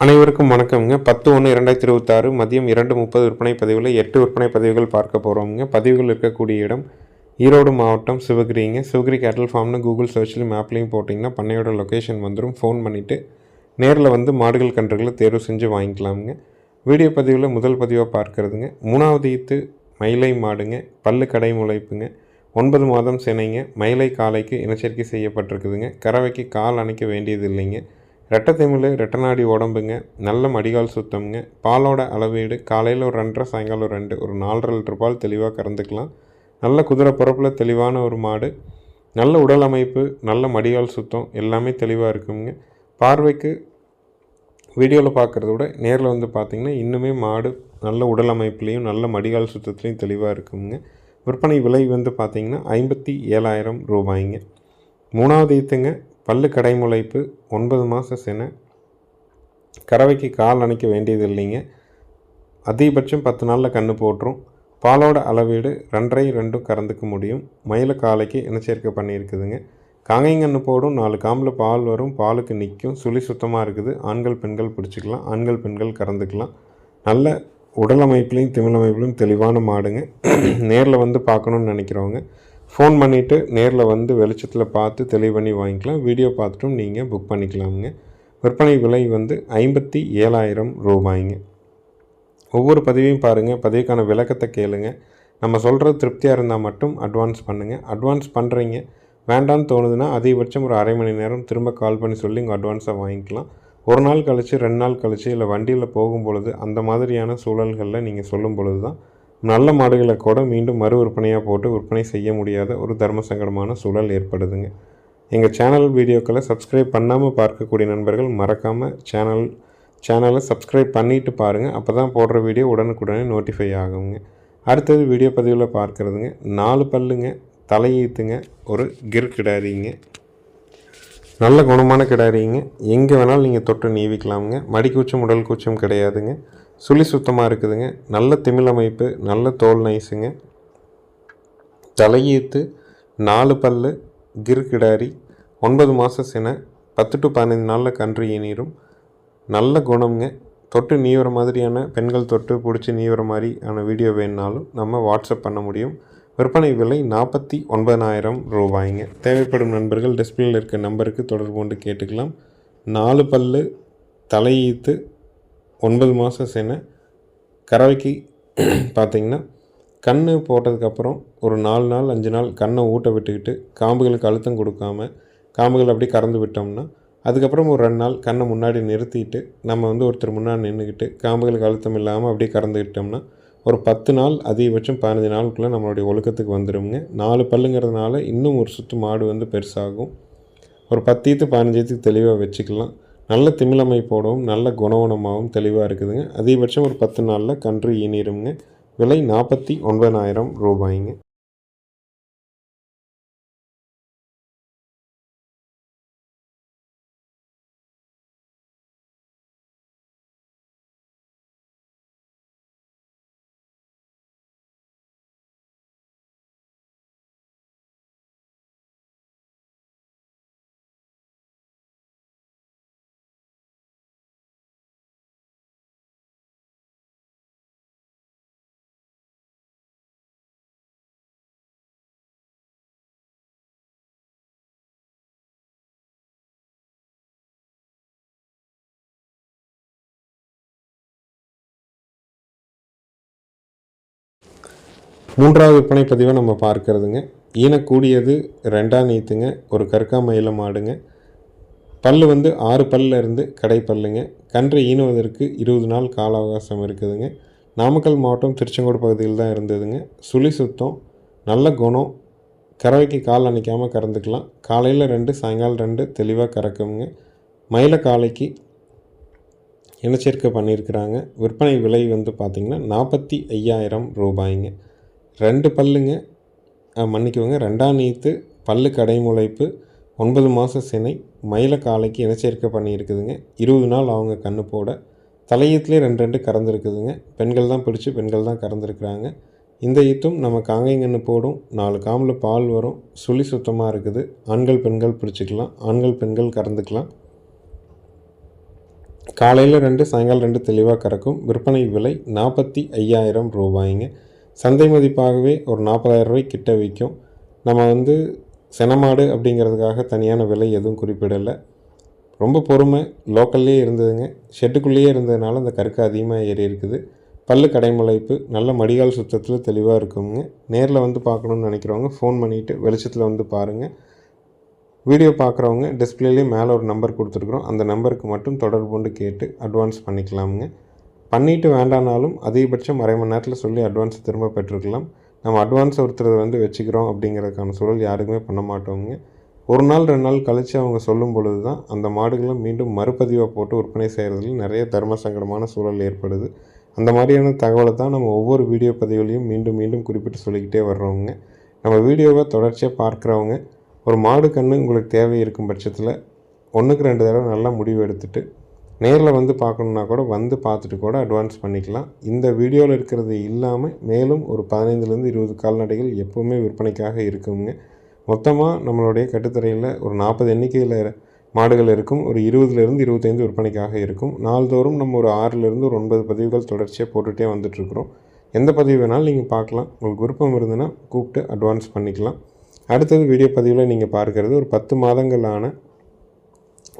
அனைவருக்கும் வணக்கம்ங்க. பத்து ஒன்று இரண்டாயிரத்தி இருபத்தாறு மதியம் இரண்டு முப்பது விற்பனை பதிவில் எட்டு விற்பனை பதிவுகள் பார்க்க போகிறோம்ங்க பதிவுகள் இருக்கக்கூடிய இடம் ஈரோடு மாவட்டம் சிவகிரிங்க. சிவகிரி கேட்டல் ஃபார்ம்னு கூகுள் சர்ச்சில் மேப்லேயும் போட்டிங்கன்னா பண்ணையோட லொக்கேஷன் வந்துடும் ஃபோன் பண்ணிவிட்டு நேரில் வந்து மாடுகள் கன்றுகளை தேர்வு செஞ்சு வாங்கிக்கலாமுங்க. வீடியோ பதிவில் முதல் பதிவாக பார்க்கறதுங்க. மூணாவது ஈத்து மயிலை மாடுங்க. பல்லு கடை முளைப்புங்க. ஒன்பது மாதம் சினைங்க. மயிலை காலைக்கு இனச்சேர்க்கை செய்யப்பட்டிருக்குதுங்க. கறவைக்கு கால் அணைக்க வேண்டியது இல்லைங்க ரெட்டத்தமிழ் ரெட்டநாடி உடம்புங்க நல்ல மடிகால் சுத்தம்ங்க. பாலோட அளவீடு காலையில் ஒரு ரெண்டரை சாயங்காலம் ஒரு ரெண்டு ஒரு நாலரை லிட்டர் பால் தெளிவாக கறந்துக்கலாம். நல்ல குதிரை பிறப்பில் தெளிவான ஒரு மாடு நல்ல உடல் அமைப்பு நல்ல மடிகால் சுத்தம் எல்லாமே தெளிவாக இருக்குங்க. பார்வைக்கு வீடியோவில் பார்க்குறத விட நேரில் வந்து பார்த்திங்கன்னா இன்னுமே மாடு நல்ல உடல் அமைப்புலேயும் நல்ல மடிகால் சுத்தத்துலேயும் தெளிவாக இருக்குங்க. விற்பனை விலை வந்து பார்த்திங்கன்னா ஐம்பத்தி ஏழாயிரம் ரூபாய்ங்க. மூணாவது ஈத்துங்க பல்லு கடைமுளைப்பு ஒன்பது மாத சென. கறவைக்கு கால் அணைக்க வேண்டியது இல்லைங்க அதிகபட்சம் பத்து நாளில் கன்று போட்டுரும். பாலோட அளவீடு ரெண்டரை ரெண்டும் கறந்துக்க முடியும். மயில காலைக்கு இனச்சேர்க்கை பண்ணியிருக்குதுங்க. காங்கைங்கன்று போடும். நாலு காம்பில் பால் வரும். பாலுக்கு நிற்கும் சுழி சுத்தமாக இருக்குது. ஆண்கள் பெண்கள் பிடிச்சிக்கலாம். ஆண்கள் பெண்கள் கறந்துக்கலாம். நல்ல உடல் அமைப்புலையும் திமிழ் அமைப்புலையும் தெளிவான மாடுங்க. நேரில் வந்து பார்க்கணுன்னு நினைக்கிறவங்க. ஃபோன் பண்ணிவிட்டு நேரில் வந்து வெளிச்சத்தில் பார்த்து தெளிவு பண்ணி வாங்கிக்கலாம். வீடியோ பார்த்துட்டும் நீங்கள் புக் பண்ணிக்கலாமுங்க. விற்பனை விலை வந்து ஐம்பத்தி ஏழாயிரம் ரூபாய்ங்க. ஒவ்வொரு பதிவையும் பாருங்கள் பதிவுக்கான விளக்கத்தை கேளுங்க. நம்ம சொல்கிறது திருப்தியாக இருந்தால் மட்டும் அட்வான்ஸ் பண்ணுங்கள் அட்வான்ஸ் பண்ணுறீங்க வேண்டான்னு தோணுதுன்னா அதிகபட்சம் ஒரு அரை மணி நேரம் திரும்ப கால் பண்ணி சொல்லி உங்கள் அட்வான்ஸை வாங்கிக்கலாம். ஒரு நாள் கழித்து ரெண்டு நாள் கழித்து இல்லை வண்டியில் போகும் பொழுது அந்த மாதிரியான சூழல்களில் நீங்கள் சொல்லும் பொழுது தான் நல்ல மாடுகளை கூட மீண்டும் மறு விற்பனையாக போட்டு விற்பனை செய்ய முடியாத ஒரு தர்ம சங்கடமான சூழல் ஏற்படுதுங்க. எங்கள் சேனல் வீடியோக்களை சப்ஸ்கிரைப் பண்ணாமல் பார்க்கக்கூடிய நண்பர்கள் மறக்காமல் சேனல் சேனலை சப்ஸ்கிரைப் பண்ணிவிட்டு பாருங்கள் அப்போ தான் போடுற வீடியோ உடனுக்குடனே நோட்டிஃபை ஆகுங்க. அடுத்தது வீடியோ பதிவில் பார்க்குறதுங்க. நாலு பல்லுங்க தலையீத்துங்க ஒரு கிர் கிடாரிங்க. நல்ல குணமான கிடாரிங்க. எங்கே வேணாலும் நீங்கள் தொட்டு நீவிக்கலாமுங்க. மடிக்கூச்சம் உடல் கூச்சம் கிடையாதுங்க. சுழி சுத்தமாக இருக்குதுங்க. நல்ல திமிழ் அமைப்பு நல்ல தோல் நைஸுங்க. தலையீத்து நாலு பல்லு கிர் கிடாரி ஒன்பது மாத சினை பத்து டு பதினைந்து நாளில் கன்று ஈனிரும். நல்ல குணம்ங்க. தொட்டு நீவுற மாதிரியான பெண்கள் தொட்டு பிடிச்சி நீவுற மாதிரியான வீடியோ வேணுனாலும் நம்ம வாட்ஸ்அப் பண்ண முடியும். விற்பனை விலை நாற்பத்தி ஒன்பதாயிரம் ரூபாய்ங்க. தேவைப்படும் நண்பர்கள் டிஸ்பிளேயில் இருக்க நம்பருக்கு தொடர்பு கொண்டு கேட்டுக்கலாம். நாலு பல்லு தலையீத்து ஒன்பது மாதம் சேனை கறவைக்கு பார்த்திங்கன்னா கன்று போட்டதுக்கப்புறம் ஒரு நாலு நாள் அஞ்சு நாள் கண்ணை ஊட்ட விட்டுக்கிட்டு காம்புகளுக்கு அழுத்தம் கொடுக்காம காம்புகள் அப்படி கறந்து விட்டோம்னா அதுக்கப்புறம் ஒரு ரெண்டு நாள் கண்ணை முன்னாடி நிறுத்திட்டு நம்ம வந்து ஒருத்தர் முன்னாடி நின்றுக்கிட்டு காம்புகளுக்கு அழுத்தம் இல்லாமல் அப்படியே கறந்துக்கிட்டோம்னா ஒரு பத்து நாள் அதிகபட்சம் பதினஞ்சு நாளுக்குள்ளே நம்மளுடைய ஒழுக்கத்துக்கு வந்துடுங்க நாலு பல்லுங்கிறதுனால இன்னும் ஒரு சுற்று மாடு வந்து பெருசாகும். ஒரு பத்தீத்து பதினஞ்சத்துக்கு தெளிவாக வச்சுக்கலாம். நல்ல திமிழமைப்போடவும் நல்ல குணவனமாகவும் தெளிவாக இருக்குதுங்க. அதிகபட்சம் ஒரு பத்து நாளில் கன்று ஈனிருங்க விலை நாற்பத்தி ஒன்பதாயிரம் ரூபாய்ங்க. மூன்றாவது விற்பனை பதிவை நம்ம பார்க்கறதுங்க. ஈனக்கூடியது ரெண்டாம் நீத்துங்க ஒரு கற்கா மயில மாடுங்க. பல்லு வந்து ஆறு பல்லில் இருந்து கடை பல்லுங்க. கன்று ஈனுவதற்கு இருபது நாள் கால அவகாசம் இருக்குதுங்க. நாமக்கல் மாவட்டம் திருச்செங்கோடு பகுதியில் தான் இருந்ததுங்க. சுழி சுத்தம் நல்ல குணம். கறவைக்கு கால் அணைக்காமல் கறந்துக்கலாம். காலையில் ரெண்டு சாயங்காலம் ரெண்டு தெளிவாக கறக்குங்க. மயில காலைக்கு இனச்சேர்க்கை பண்ணியிருக்கிறாங்க. விற்பனை விலை வந்து பார்த்திங்கன்னா நாற்பத்தி ஐயாயிரம் ரூபாய்ங்க. ரெண்டு பல்லுங்க மன்னிக்குவங்க ரெண்டாம் நீத்து பல்லு கடைமுளைப்பு ஒன்பது மாத சினை மயில காலைக்கு இனச்சேர்க்கை பண்ணியிருக்குதுங்க. இருபது நாள் அவங்க கண்ணு போட. தலையீத்துலேயே ரெண்டு ரெண்டு கறந்துருக்குதுங்க. பெண்கள் தான் பிடிச்சி பெண்கள் தான் கறந்துருக்குறாங்க. இந்த ஈத்தும் நம்ம காங்கைங்கன்று போடும். நாலு காமில் பால் வரும். சுழி சுத்தமாக இருக்குது. ஆண்கள் பெண்கள் பிடிச்சிக்கலாம். ஆண்கள் பெண்கள் கறந்துக்கலாம். காலையில் ரெண்டு சாயங்காலம் ரெண்டு தெளிவாக கறக்கும். விற்பனை விலை நாற்பத்தி ஐயாயிரம் ரூபாய்ங்க. சந்தை மதிப்பாகவே ஒரு நாற்பதாயிரம் ரூபாய் கிட்ட விற்கும். நம்ம வந்து செனமாடு அப்படிங்கிறதுக்காக தனியான விலை எதுவும் குறிப்பிடலை. ரொம்ப பொறுமை லோக்கல்லே இருந்ததுங்க. ஷெட்டுக்குள்ளேயே இருந்ததுனால அந்த கருக்கு அதிகமாக ஏறி இருக்குது. பல்லு கடைமுளைப்பு நல்ல மடிகால் சுத்தத்தில் தெளிவாக இருக்குங்க. நேரில் வந்து பார்க்கணுன்னு நினைக்கிறவங்க ஃபோன் பண்ணிவிட்டு வெளிச்சத்தில் வந்து பாருங்கள் வீடியோ பார்க்குறவங்க டிஸ்பிளேலேயே மேலே ஒரு நம்பர் கொடுத்துருக்குறோம். அந்த நம்பருக்கு மட்டும் தொடர்பு கொண்டு கேட்டு அட்வான்ஸ் பண்ணிக்கலாமுங்க. பண்ணிவிட்டு வேண்டானாலும் அதிகபட்சம் அரை மணி நேரத்தில் சொல்லி அட்வான்ஸ் திரும்ப பெற்றுக்கலாம். நம்ம அட்வான்ஸ் ஒருத்தர் வந்து வச்சுக்கிறோம் அப்படிங்கிறதுக்கான சூழல் யாருக்குமே பண்ண மாட்டோங்க ஒரு நாள் ரெண்டு நாள் கழித்து அவங்க சொல்லும் பொழுது தான் அந்த மாடுகளை மீண்டும் மறுபதிவாக போட்டு விற்பனை செய்கிறதுல நிறைய தர்ம சங்கடமான சூழல் ஏற்படுது. அந்த மாதிரியான தகவலை தான் நம்ம ஒவ்வொரு வீடியோ பதிவுலையும் மீண்டும் மீண்டும் குறிப்பிட்டு சொல்லிக்கிட்டே வர்றவங்க நம்ம வீடியோவை தொடர்ச்சியாக பார்க்குறவங்க ஒரு மாடு கன்று உங்களுக்கு தேவை இருக்கும் பட்சத்தில் ஒன்றுக்கு ரெண்டு தடவை நல்லா முடிவு எடுத்துகிட்டு நேரில் வந்து பார்க்கணுன்னா கூட வந்து பார்த்துட்டு கூட அட்வான்ஸ் பண்ணிக்கலாம். இந்த வீடியோவில் இருக்கிறது இல்லாமல் மேலும் ஒரு பதினைந்துலேருந்து இருபது கால்நடைகள் எப்போவுமே விற்பனைக்காக இருக்குங்க. மொத்தமாக நம்மளுடைய கட்டுத்தரையில் ஒரு நாற்பது எண்ணிக்கையில் மாடுகள் இருக்கும். ஒரு இருபதுலேருந்து இருபத்தைந்து விற்பனைக்காக இருக்கும். நாள்தோறும் நம்ம ஒரு ஆறுலேருந்து ஒரு ஒன்பது பதிவுகள் தொடர்ச்சியாக போட்டுகிட்டே வந்துட்டுருக்குறோம் எந்த பதிவு வேணாலும் நீங்கள் பார்க்கலாம். உங்களுக்கு விருப்பம் இருந்ததுன்னா கூப்பிட்டு அட்வான்ஸ் பண்ணிக்கலாம். அடுத்தது வீடியோ பதிவில் நீங்கள் பார்க்குறது ஒரு பத்து மாதங்களான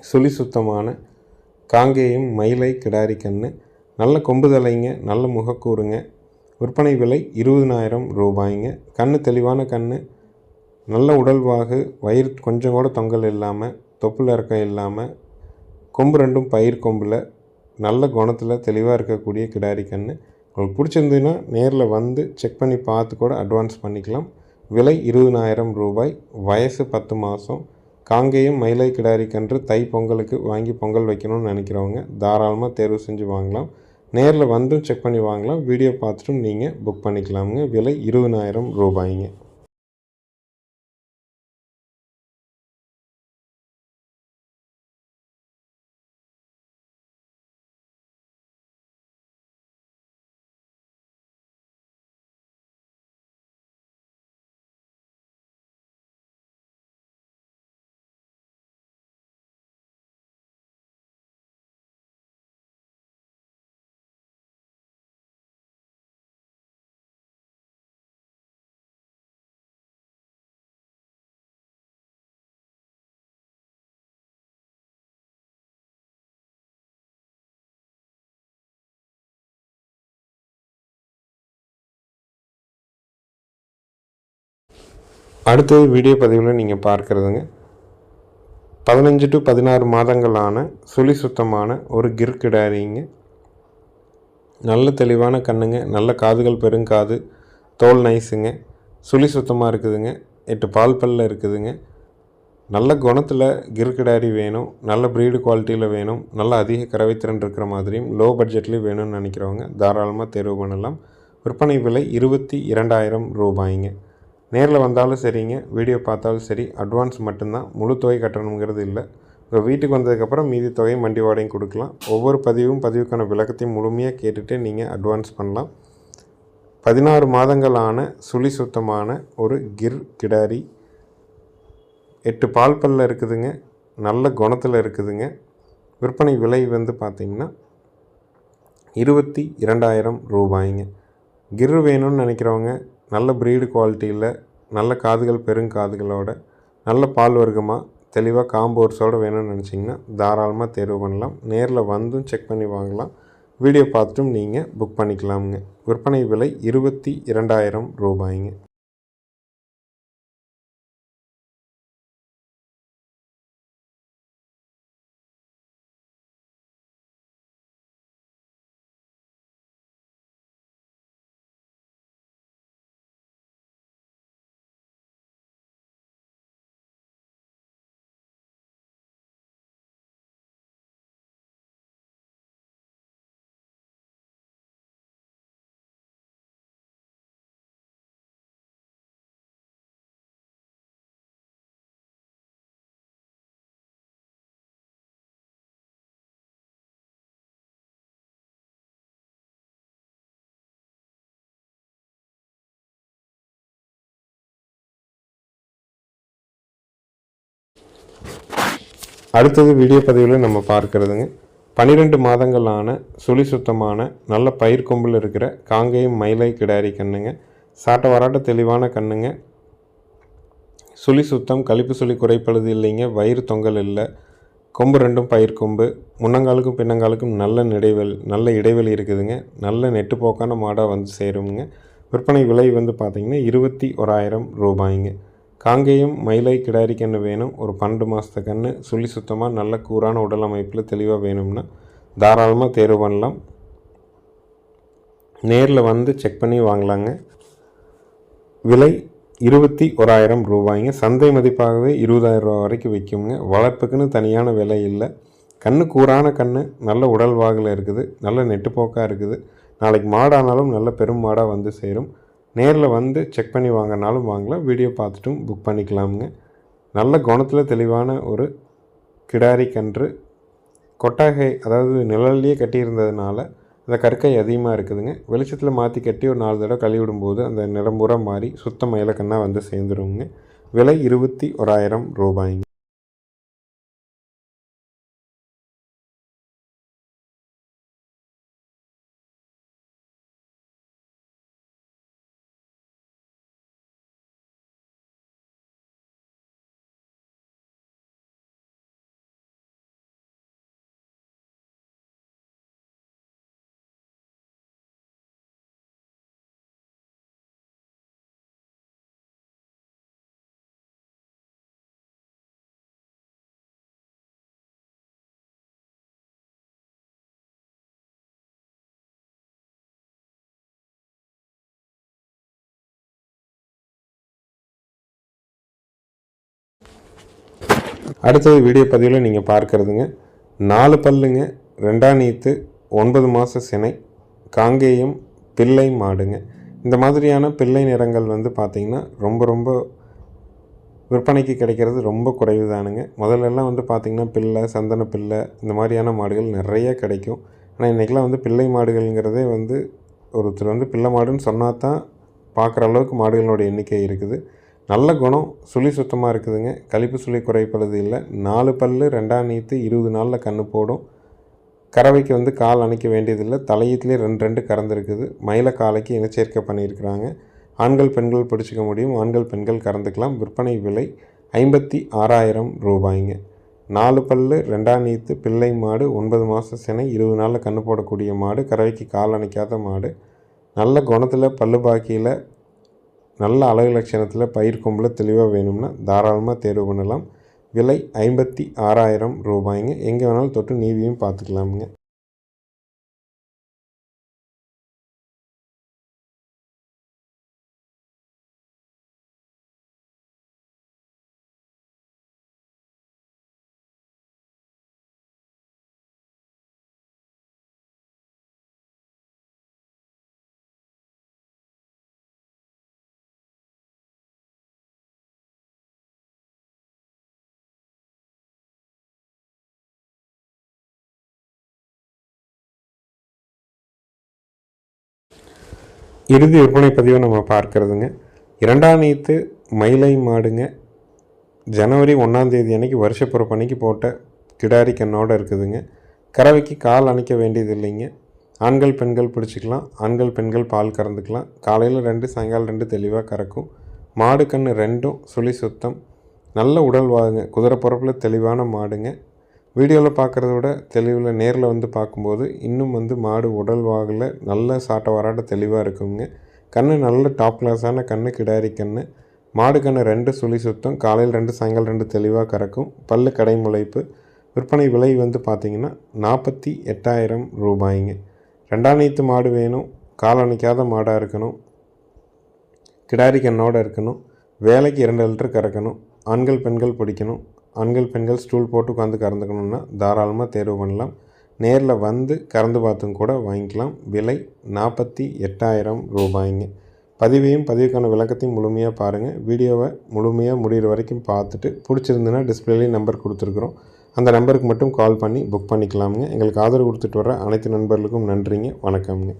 சுழி சுத்தமான காங்கேயம் மயிலை கிடாரி கன்று நல்ல கொம்பு தலைங்க நல்ல முகக்கூறுங்க விற்பனை விலை இருபதுனாயிரம் ரூபாய்ங்க. கன்று தெளிவான கன்று நல்ல உடல்வாகு வயிறு கொஞ்சம் கூட தொங்கல் இல்லாமல் தொப்புள் இறக்கம் இல்லாமல் கொம்பு ரெண்டும் பயிர் கொம்பில். நல்ல குணத்தில் தெளிவாக இருக்கக்கூடிய கிடாரி கன்று உங்களுக்கு பிடிச்சிருந்ததுன்னா நேரில் வந்து செக் பண்ணி பார்த்து கூட அட்வான்ஸ் பண்ணிக்கலாம். விலை இருபதனாயிரம் ரூபாய். வயசு பத்து மாதம் காங்கேயம் மயிலை கிடாரி கன்று தை பொங்கலுக்கு வாங்கி பொங்கல் வைக்கணும்னு நினைக்கிறவங்க தாராளமாக தேர்வு செஞ்சு வாங்கலாம். நேரில் வந்தும் செக் பண்ணி வாங்கலாம். வீடியோ பார்த்துட்டும் நீங்கள் புக் பண்ணிக்கலாமுங்க. விலை இருபதனாயிரம் ரூபாய்ங்க. அடுத்தது வீடியோ பதிவில் நீங்கள் பார்க்குறதுங்க. பதினஞ்சு டு பதினாறு மாதங்களான சுழி சுத்தமான ஒரு கிர்கிடாரிங்க நல்ல தெளிவான கண்ணுங்க நல்ல காதுகள் பெருங்காது தோல் நைஸுங்க சுழி சுத்தமாக இருக்குதுங்க எட்டு பால் பல்ல இருக்குதுங்க. நல்ல குணத்தில் கிர்கிடாரி வேணும் நல்ல ப்ரீடு குவாலிட்டியில் வேணும் நல்ல அதிக கறவைத்திறன் இருக்கிற மாதிரியும் லோ பட்ஜெட்லேயும் வேணும்னு நினைக்கிறவங்க தாராளமாக தேர்வு பண்ணலாம். விற்பனை விலை இருபத்தி இரண்டாயிரம் ரூபாய்ங்க. நேரில் வந்தாலும் சரிங்க வீடியோ பார்த்தாலும் சரி அட்வான்ஸ் மட்டும்தான். முழு தொகை கட்டணுங்கிறது இல்லை. உங்கள் வீட்டுக்கு வந்ததுக்கப்புறம் மீதி தொகையும் வண்டி வாடகையும் கொடுக்கலாம். ஒவ்வொரு பதிவும் பதிவுக்கான விளக்கத்தையும் முழுமையாக கேட்டுட்டு நீங்கள் அட்வான்ஸ் பண்ணலாம். பதினாறு மாதங்களான சுழி சுத்தமான ஒரு கிர் கிடாரி. எட்டு பால் பல்ல இருக்குதுங்க நல்ல குணத்தில் இருக்குதுங்க. விற்பனை விலை வந்து பார்த்திங்கன்னா இருபத்தி இரண்டாயிரம் ரூபாய்ங்க. கிர் வேணும்னு நினைக்கிறவங்க நல்ல ப்ரீடு குவாலிட்டியில் நல்ல காதுகள் பெருங்காதுகளோட நல்ல பால் வர்க்கமாக தெளிவாக காம்போர்ஸோடு வேணும்னு நினச்சிங்கன்னா தாராளமாக தேர்வு பண்ணலாம். நேரில் வந்தும் செக் பண்ணி வாங்கலாம். வீடியோ பார்த்துட்டும் நீங்கள் புக் பண்ணிக்கலாமுங்க. விற்பனை விலை இருபத்தி இரண்டாயிரம் ரூபாய்ங்க. அடுத்தது வீடியோ பதிவில் நம்ம பார்க்கறதுங்க. பன்னிரெண்டு மாதங்களான சுழி சுத்தமான நல்ல பயிர் கொம்பில் இருக்கிற காங்கேயம் மயிலை கிடாரி கண்ணுங்க. சாட்ட வராட்ட தெளிவான கண்ணுங்க. சுழி சுத்தம் கழிப்பு சுழி குறைப்பழுது இல்லைங்க வயிறு தொங்கல் இல்லை. கொம்பு ரெண்டும் பயிர் கொம்பு. முன்னங்காலுக்கும் பின்னங்காலுக்கும் நல்ல இடைவெளி நல்ல இடைவெளி இருக்குதுங்க. நல்ல நெட்டுப்போக்கான மாடாக வந்து சேருங்க விற்பனை விலை வந்து பார்த்திங்கன்னா இருபத்தி ஓராயிரம் ரூபாய்ங்க. காங்கேயம் மயிலை கிடாரி கன்று வேணும். ஒரு பன்னெண்டு மாதத்து கன்று சுழி சுத்தமாக நல்ல கூரான உடல் அமைப்பில் தெளிவாக வேணும்னா தாராளமாக தேர்வு பண்ணலாம். நேரில் வந்து செக் பண்ணி வாங்கலாங்க. விலை இருபத்தி ஓராயிரம் ரூபாய்ங்க. சந்தை மதிப்பாகவே இருபதாயிரம் ரூபா வரைக்கும் விற்குங்க வளர்ப்புக்குன்னு தனியான விலை இல்லை. கண்ணு கூரான கண்ணு. நல்ல உடல் வாகில் இருக்குது. நல்ல நெட்டுப்போக்காக இருக்குது. நாளைக்கு மாடானாலும் நல்ல பெரும் மாடாக வந்து சேரும். நேரில் வந்து செக் பண்ணி வாங்கினாலும் வாங்கலாம். வீடியோ பார்த்துட்டும் புக் பண்ணிக்கலாமுங்க. நல்ல குணத்தில் தெளிவான ஒரு கிடாரி கன்று. கொட்டாகை அதாவது நிழல்லையே கட்டியிருந்ததுனால அந்த கற்கை அதிகமாக இருக்குதுங்க. வெளிச்சத்தில் மாற்றி கட்டி ஒரு நாலு தடவை கழுவி விடும்போது அந்த நிறம்புற மாறி சுத்த மயிலக்கண்ணாக வந்து சேர்ந்துருவோங்க விலை இருபத்தி ஓராயிரம் ரூபாய்ங்க. அடுத்தது வீடியோ பதிவில் நீங்கள் பார்க்குறதுங்க. நாலு பல்லுங்க ரெண்டாம் நீத்து ஒன்பது மாத சினை காங்கேயம் பிள்ளை மாடுங்க. இந்த மாதிரியான பிள்ளை நிறங்கள் வந்து பார்த்திங்கன்னா ரொம்ப ரொம்ப விற்பனைக்கு கிடைக்கிறது ரொம்ப குறைவு தானுங்க முதல்லலாம் வந்து பார்த்திங்கன்னா பிள்ளை சந்தன பிள்ளை இந்த மாதிரியான மாடுகள் நிறைய கிடைக்கும். ஆனால் இன்றைக்கெலாம் வந்து பிள்ளை மாடுகள்ங்கிறதே வந்து ஒருத்தர் வந்து பிள்ளை மாடுன்னு சொன்னால் தான் பார்க்குற அளவுக்கு மாடுகளோட எண்ணிக்கை இருக்குது. நல்ல குணம் சுழி சுத்தமாக இருக்குதுங்க. கழிப்பு சுழி குறைப்பது இல்லை. நாலு பல் ரெண்டாம் நீத்து இருபது நாளில் கன்று போடும். கறவைக்கு வந்து கால் அணைக்க வேண்டியதில்லை தலையத்துலேயே ரெண்டு ரெண்டு கறந்துருக்குது. மயில காலைக்கு இனச்சேர்க்கை பண்ணியிருக்கிறாங்க. ஆண்கள் பெண்கள் பிடிச்சிக்க முடியும். ஆண்கள் பெண்கள் கறந்துக்கலாம். விற்பனை விலை ஐம்பத்தி ஆறாயிரம் ரூபாய்ங்க. நாலு பல் ரெண்டாம் நீத்து பிள்ளை மாடு ஒன்பது மாத சினை இருபது நாளில் கன்று போடக்கூடிய மாடு கறவைக்கு கால் அணைக்காத மாடு. நல்ல குணத்தில் பல்லு பாக்கியில் நல்ல அழகு லட்சணத்தில் பயிர் கொம்பில் தெளிவாக வேணும்னா தாராளமாக தேர்வு பண்ணலாம். விலை ஐம்பத்தி ஆறாயிரம் ரூபாய்ங்க. எங்கே வேணாலும் தொட்டு நீவியும் பார்த்துக்கலாமுங்க இறுதி விற்பனை பதிவை நம்ம பார்க்குறதுங்க. இரண்டாம் நீத்து மயிலை மாடுங்க. ஜனவரி ஒன்றாந்தேதி அன்னைக்கு வருஷப்பிறப்பு அன்னைக்கு போட்ட கிடாரி கண்ணோடு இருக்குதுங்க. கறவைக்கு கால் அணைக்க வேண்டியது இல்லைங்க. ஆண்கள் பெண்கள் பிடிச்சிக்கலாம். ஆண்கள் பெண்கள் பால் கறந்துக்கலாம். காலையில் ரெண்டு சாயங்காலம் ரெண்டு தெளிவாக கறக்கும். மாடு கன்று ரெண்டும் சுழி சுத்தம். நல்ல உடல் வாங்க குதிரை பிறப்பில் தெளிவான மாடுங்க. வீடியோவில் பார்க்குறத விட தெளிவில் நேரில் வந்து பார்க்கும்போது இன்னும் வந்து மாடு உடல் வாகில் நல்ல சாட்டை வராட்ட தெளிவாக இருக்குங்க. கண் நல்ல டாப் கிளாஸான கண் கிடாரி கண் மாடு கண் ரெண்டு சுழி சுத்தம் காலையில் ரெண்டு சாயங்காலம் ரெண்டு தெளிவாக கறக்கும். பல்லு கடை முளைப்பு. விற்பனை விலை வந்து பார்த்திங்கன்னா நாற்பத்தி எட்டாயிரம் ரூபாய்ங்க. ரெண்டாம் நீத்து மாடு வேணும். காலணிக்காத மாடாக இருக்கணும். கிடாரி கண்ணோடு இருக்கணும். வேலைக்கு இரண்டு லிட்டர் கறக்கணும். ஆண்கள் பெண்கள் பிடிக்கணும். ஆண்கள் பெண்கள் ஸ்டூல் போட்டு உட்காந்து கறந்துக்கணுன்னா தாராளமாக தேர்வு பண்ணலாம். நேரில் வந்து கறந்து பார்த்தும் கூட வாங்கிக்கலாம். விலை நாற்பத்தி எட்டாயிரம் ரூபாய்ங்க. பதிவையும் பதிவுக்கான விளக்கத்தையும் முழுமையாக பாருங்கள் வீடியோவை முழுமையாக முடிகிற வரைக்கும் பார்த்துட்டு பிடிச்சிருந்துன்னா டிஸ்பிளேலேயும் நம்பர் கொடுத்துருக்குறோம். அந்த நம்பருக்கு மட்டும் கால் பண்ணி புக் பண்ணிக்கலாமுங்க. எங்களுக்கு ஆதரவு கொடுத்துட்டு வர அனைத்து நண்பர்களுக்கும் நன்றிங்க. வணக்கம்ங்க.